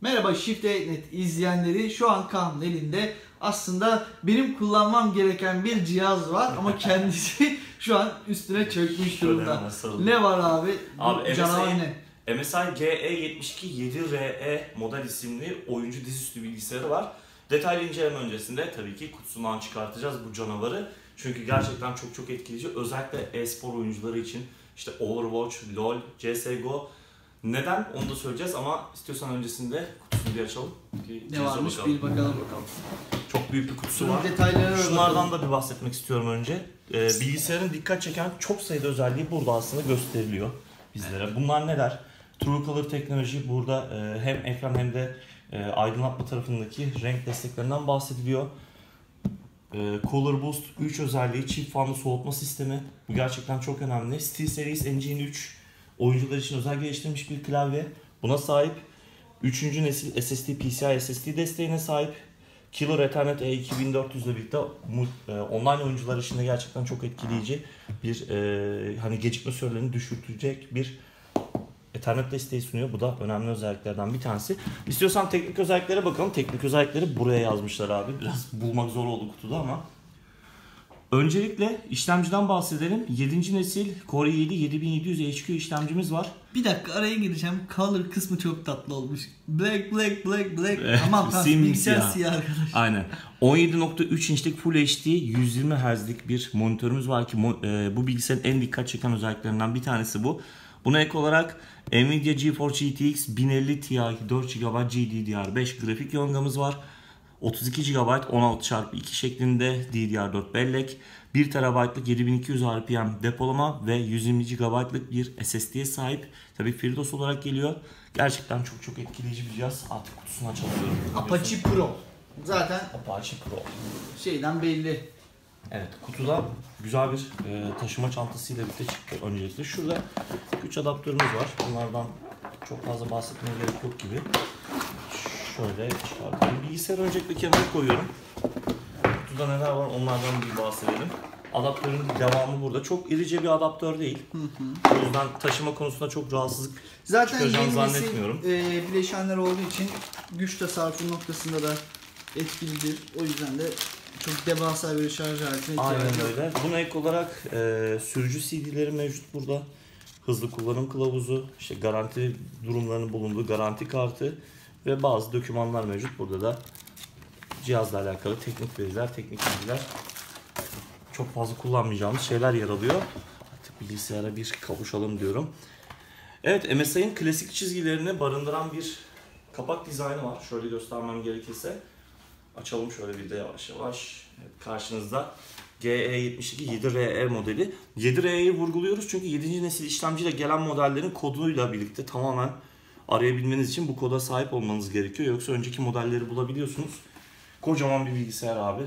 Merhaba Shift.net izleyenleri şu an Kaan'ın elinde aslında benim kullanmam gereken bir cihaz var ama kendisi şu an üstüne çökmüş durumda. Ne var abi? Abi, MSI ne? MSI GE72 7RE model isimli oyuncu dizüstü bilgisayarı var. Detaylı inceleme öncesinde tabii ki kutusundan çıkartacağız bu canavarı. Çünkü gerçekten çok çok etkileyici. Özellikle e-spor oyuncuları için işte Overwatch, LoL, CSGO. Neden onu da söyleyeceğiz ama istiyorsan öncesinde kutusunu bir açalım. Bir Ne varmış bakalım. bir bakalım. Çok büyük bir kutusu Şunun var. detaylarına Şunlardan bakalım. da bir bahsetmek istiyorum önce. Ee, bilgisayarın dikkat çeken çok sayıda özelliği burada aslında gösteriliyor bizlere. Bunlar neler? True Color teknoloji burada e, hem ekran hem de e, aydınlatma tarafındaki renk desteklerinden bahsediliyor. E, Color Boost 3 özelliği, çift fanlı soğutma sistemi. Bu gerçekten çok önemli. SteelSeries Engine 3 oyuncular için özel geliştirilmiş bir klavye. Buna sahip. 3. nesil SSD PCI SSD desteğine sahip. Killer Ethernet E2400 ile birlikte e, online oyuncular için de gerçekten çok etkileyici bir e, hani gecikme sürelerini düşürtecek bir Ethernet desteği sunuyor. Bu da önemli özelliklerden bir tanesi. İstiyorsan teknik özelliklere bakalım. Teknik özellikleri buraya yazmışlar abi. Biraz bulmak zor oldu kutuda ama. Öncelikle işlemciden bahsedelim. 7. nesil Core i7 7700 HQ işlemcimiz var. Bir dakika araya gireceğim. Color kısmı çok tatlı olmuş. Black black black black. Aman tamam simsiyah. bilgisayar siyah arkadaş. Aynen. 17.3 inçlik Full HD 120 Hz'lik bir monitörümüz var ki e, bu bilgisayarın en dikkat çeken özelliklerinden bir tanesi bu. Buna ek olarak Nvidia GeForce GTX 1050 Ti 4 GB GDDR5 grafik yongamız var. 32 GB 16x2 şeklinde DDR4 bellek, 1 TB'lık 7200 RPM depolama ve 120 GB'lık bir SSD'ye sahip. Tabi FreeDOS olarak geliyor. Gerçekten çok çok etkileyici bir cihaz. Artık kutusunu açalım. Apache Pro. Zaten Apache Pro. şeyden belli. Evet kutuda güzel bir e, taşıma çantasıyla birlikte çıktı öncelikle. Şurada güç adaptörümüz var. Bunlardan çok fazla bahsetmeye gerek yok gibi. Şöyle çıkartalım. Bilgisayarı öncelikle kenara koyuyorum. Kutuda neler var onlardan bir bahsedelim. Adaptörün devamı burada. Çok irice bir adaptör değil. O yüzden taşıma konusunda çok rahatsızlık Zaten çıkaracağını zannetmiyorum. e, bileşenler olduğu için güç tasarrufu noktasında da etkilidir. O yüzden de çok devasa bir şarj aletine Aynen ihtiyacı öyle. Buna ek olarak e, sürücü CD'leri mevcut burada. Hızlı kullanım kılavuzu, işte garanti durumlarının bulunduğu garanti kartı ve bazı dokümanlar mevcut. Burada da cihazla alakalı teknik veriler, teknik bilgiler çok fazla kullanmayacağımız şeyler yer alıyor. Artık bilgisayara bir kavuşalım diyorum. Evet MSI'nin klasik çizgilerini barındıran bir kapak dizaynı var. Şöyle göstermem gerekirse. Açalım şöyle bir de yavaş yavaş. Evet, karşınızda E GE72 7RE modeli. 7RE'yi vurguluyoruz çünkü 7. nesil işlemciyle gelen modellerin koduyla birlikte tamamen arayabilmeniz için bu koda sahip olmanız gerekiyor. Yoksa önceki modelleri bulabiliyorsunuz. Kocaman bir bilgisayar abi.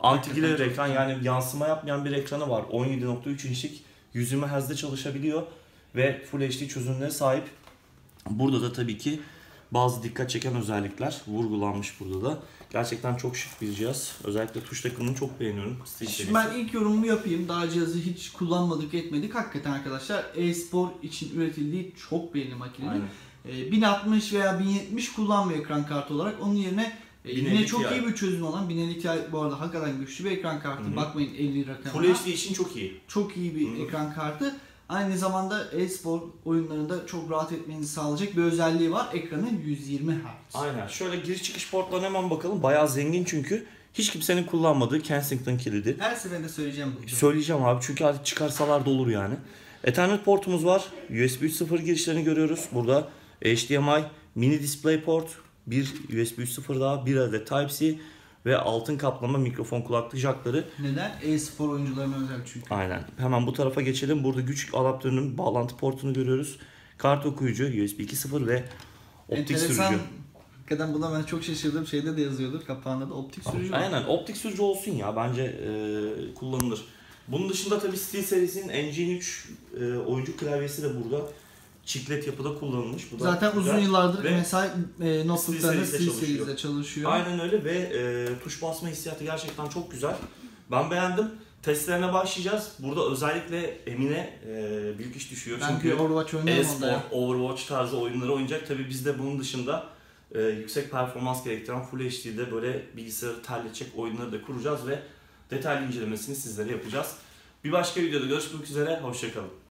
Anti-glare ekran yani yansıma yapmayan bir ekranı var. 17.3 inçlik 120 Hz'de çalışabiliyor ve Full HD çözünürlüğe sahip. Burada da tabii ki bazı dikkat çeken özellikler vurgulanmış burada da. Gerçekten çok şık bir cihaz. Özellikle tuş takımını çok beğeniyorum. Şimdi ben ilk yorumumu yapayım. Daha cihazı hiç kullanmadık etmedik. Hakikaten arkadaşlar e-spor için üretildiği çok belli makinenin. E, 1060 veya 1070 kullanmıyor ekran kartı olarak. Onun yerine e, 1050 yine çok iyi bir çözüm olan 1050 Ti bu arada hakikaten güçlü bir ekran kartı. Hı hı. Bakmayın 50 rakamına. Full HD için çok iyi. Çok iyi bir Hı hı. ekran kartı. Aynı zamanda e-spor oyunlarında çok rahat etmenizi sağlayacak bir özelliği var. Ekranı 120 Hz. Aynen. Şöyle giriş çıkış portlarına hemen bakalım. Bayağı zengin çünkü. Hiç kimsenin kullanmadığı Kensington kilidi. Her seferinde söyleyeceğim bunu. Söyleyeceğim abi çünkü artık çıkarsalar da olur yani. Ethernet portumuz var. USB 3.0 girişlerini görüyoruz. Burada HDMI, mini display port, bir USB 3.0 daha, bir adet Type-C ve altın kaplama mikrofon kulaklık jackları. Neden? E-spor oyuncularına özel çünkü. Aynen. Hemen bu tarafa geçelim. Burada güç adaptörünün bağlantı portunu görüyoruz. Kart okuyucu, USB 2.0 ve optik Enteresan. sürücü. Hakikaten buna ben çok şaşırdım. Şeyde de yazıyordur. Kapağında da optik sürücü var. Aynen optik sürücü olsun ya bence e, kullanılır. Bunun dışında tabii Steel serisinin Engine 3 e, oyuncu klavyesi de burada çiklet yapıda kullanılmış. Bu Zaten güzel. uzun yıllardır Ve MSI e, notebooklarında çalışıyor. çalışıyor. Aynen öyle ve e, tuş basma hissiyatı gerçekten çok güzel. Ben beğendim. Testlerine başlayacağız. Burada özellikle Emine e, büyük iş düşüyor. Ben Çünkü Overwatch e-spor. Overwatch tarzı oyunları oynayacak. Tabii biz de bunun dışında e, yüksek performans gerektiren Full HD'de böyle bilgisayarı terletecek oyunları da kuracağız ve detaylı incelemesini sizlere yapacağız. Bir başka videoda görüşmek üzere, hoşçakalın.